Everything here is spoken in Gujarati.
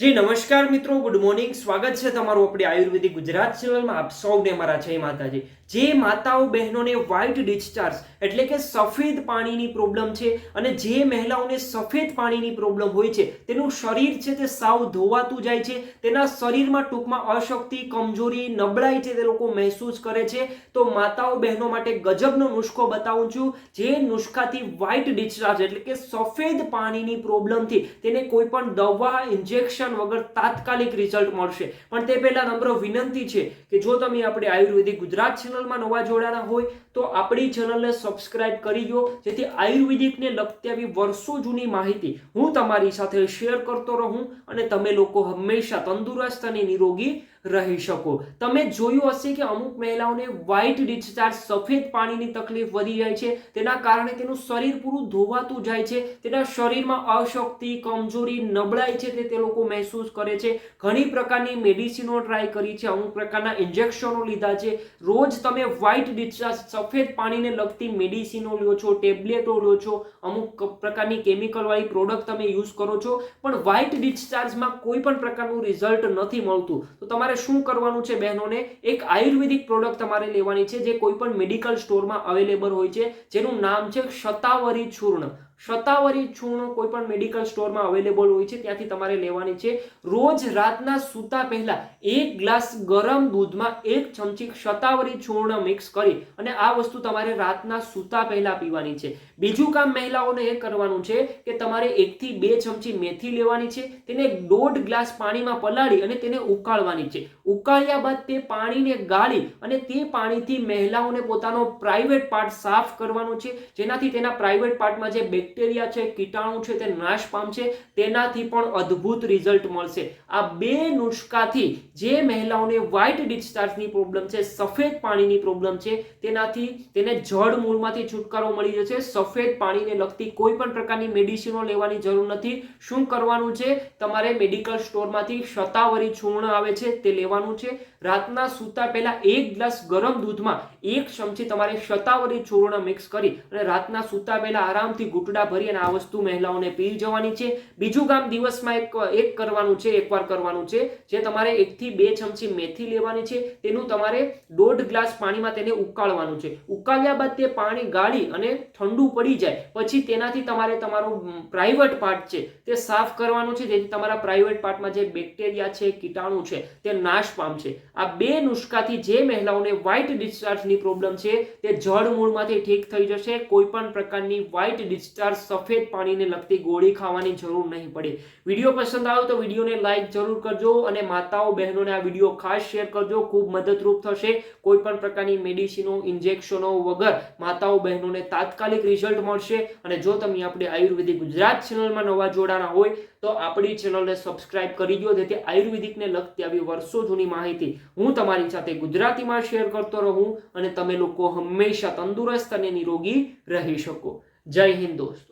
જી, નમસ્કાર મિત્રો. ગુડ મોર્નિંગ સ્વાગત છે તમારું આપણે આયુર્વેદિક ગુજરાત ચેનલમાં. આપ સૌને મારા જય માતાજી. જે માતાઓ, બહેનોને વ્હાઇટ ડિસ્ચાર્જ એટલે કે સફેદ પાણીની પ્રોબ્લેમ છે અને જે મહિલાઓને સફેદ પાણીની પ્રોબ્લેમ હોય છે, તેનું શરીર છે તે સાવ ધોવાતું જાય છે, તેના શરીરમાં ટૂંકમાં અશક્તિ, કમજોરી, નબળાઈ છે તે લોકો મહેસૂસ કરે છે. તો માતાઓ, બહેનો માટે ગજબનો નુસ્ખો બતાવું છું. જે નુસ્ખાથી વ્હાઇટ ડિસ્ચાર્જ એટલે કે સફેદ પાણીની પ્રોબ્લેમથી તેને કોઈ પણ દવા ઇન્જેક્શન વગર તાત્કાલિક રિઝલ્ટ મળશે. પણ તે પહેલાં નમ્ર વિનંતી છે કે જો તમે આપણે આયુર્વેદિક ગુજરાત ચેનલમાં નવા જોડાના હોય, તો આપણી ચેનલને સબસ્ક્રાઇબ કરી દો, જેથી આયુર્વેદિકને લગતી આવી વર્ષો જૂની માહિતી હું તમારી સાથે શેર કરતો રહું અને તમે લોકો હંમેશા તંદુરસ્ત અને નિરોગી રહી શકો. તમે જોયું હશે કે અમુક મહિલાઓને વ્હાઇટ ડિસ્ચાર્જ સફેદ પાણીની તકલીફ વધી જાય છે. તેના કારણે તેનું શરીર પૂરું ધોવાતું જાય છે. તેના શરીરમાં અશક્તિ, કમજોરી નબળાઈ છે તે તે લોકો મહેસૂસ કરે છે. ઘણી પ્રકારની મેડિસિનો ટ્રાય કરી છે. અમુક પ્રકારના ઇન્જેક્શનો લીધા છે. રોજ તમે વ્હાઇટ ડિસ્ચાર્જ સફેદ પાણીને લગતી મેડિસિનો લ્યો છો ટેબ્લેટો લ્યો છો, અમુક પ્રકારની કેમિકલવાળી પ્રોડક્ટ તમે યુઝ કરો છો. પણ વ્હાઇટ ડિસ્ચાર્જમાં કોઈ પણ પ્રકારનું રિઝલ્ટ નથી મળતું. તો તમારે શું કરવાનું છે બહેનોને? એક આયુર્વેદિક પ્રોડક્ટ તમારે લેવાની છે જે કોઈ પણ મેડિકલ સ્ટોરમાં અવેલેબલ હોય છે, જેનું નામ છે શતાવરી ચૂર્ણ. શતાવરી ચૂર્ણ કોઈ પણ મેડિકલ સ્ટોરમાં અવેલેબલ હોય છે, ત્યાંથી તમારે લેવાની છે. રોજ રાતના સૂતા પહેલા એક ગ્લાસ ગરમ દૂધમાં એક ચમચી શતાવરી ચૂર્ણ મિક્સ કરી અને આ વસ્તુ તમારે રાતના સૂતા પહેલા પીવાની છે. બીજું કામ મહિલાઓને એ કરવાનું છે કે તમારે એકથી બે ચમચી મેથી લેવાની છે, તેને દોઢ ગ્લાસ પાણીમાં પલાળી અને તેને ઉકાળવાની છે. ઉકાળ્યા બાદ તે પાણીને ગાળી અને તે પાણીથી મહિલાઓને પોતાનો પ્રાઇવેટ પાર્ટ સાફ કરવાનો છે, જેનાથી તેના પ્રાઇવેટ પાર્ટમાં જે બેક્ટેરિયા છે, કીટાણુ છે, તે નાશ પામશે, તેનાથી પણ અદ્ભુત રિઝલ્ટ મળશે. આ બે નુસ્ખાથી જે મહિલાઓને વ્હાઇટ ડિસ્ચાર્જની પ્રોબ્લેમ છે, સફેદ પાણીની પ્રોબ્લેમ છે, તેનાથી તેને જળ મૂળમાંથી છુટકારો મળી જશે. સફેદ પાણીને લગતી કોઈ પણ પ્રકારની મેડિસિનો લેવાની જરૂર નથી. શું કરવાનું છે? તમારે મેડિકલ સ્ટોરમાંથી શતાવરી ચૂર્ણ આવે છે, તે લેવાનું છે. રાતના સૂતા પહેલા એક ગ્લાસ ગરમ દૂધમાં એક ચમચી તમારે શતાવરી ચૂર્ણ મિક્સ કરી અને રાતના સૂતા પહેલા આરામથી ઘૂંટડા ભરી અને આ વસ્તુ મહિલાઓને પી જવાની છે. બીજું કામ દિવસમાં એક એક કરવાનું છે, એકવાર કરવાનું છે. જે તમારે એકથી બે ચમચી મેથી લેવાની છે. તેનું તમારે દોઢ ગ્લાસ પાણીમાં તેને ઉકાળવાનું છે. ઉકાળ્યા બાદ તે પાણી ગાળી અને ઠંડુ પડી જાય. પછી તેનાથી તમારે તમારું પ્રાઇવેટ પાર્ટ છે તે સાફ કરવાનું છે. જેથી તમારા પ્રાઇવેટ પાર્ટમાં જે બેક્ટેરિયા છે, કીટાણુ છે, તે નાશ પામશે આ બે નુસ્ખાથી જે મહિલાઓને વ્હાઇટ ડિસ્ચાર્જની પ્રોબ્લેમ છે, તે જળ મૂળમાંથી ઠીક થઈ જશે. કોઈ પણ પ્રકારની વ્હાઇટ ડિસ્ચાર્જ સફેદ પાણીને લગતી ગોળી ખાવાની જરૂર નહીં પડે. વીડિયો પસંદ આવે તો વિડીયોને લાઈક જરૂર કરજો અને માતાઓ બહેનોને આ વીડિયો ખાસ શેર કરજો. ખૂબ મદદરૂપ થશે કોઈ પણ પ્રકારની મેડિસિનો ઇન્જેક્શનો વગર. માતાઓ બહેનોને તાત્કાલિક રિઝલ્ટ મળશે. અને જો તમે આપણે આયુર્વેદિક ગુજરાત ચેનલમાં નવા જોડાણા હોય, તો આપણી ચેનલને સબસ્ક્રાઇબ કરી દો. જેથી આયુર્વેદિકને લગતી આવી વર્ષો જૂની માહિતી હું તમારી સાથે ગુજરાતીમાં શેર કરતો રહું અને તમે લોકો હંમેશા તંદુરસ્ત અને નિરોગી રહી શકો. જય હિન્દ દોસ્તો.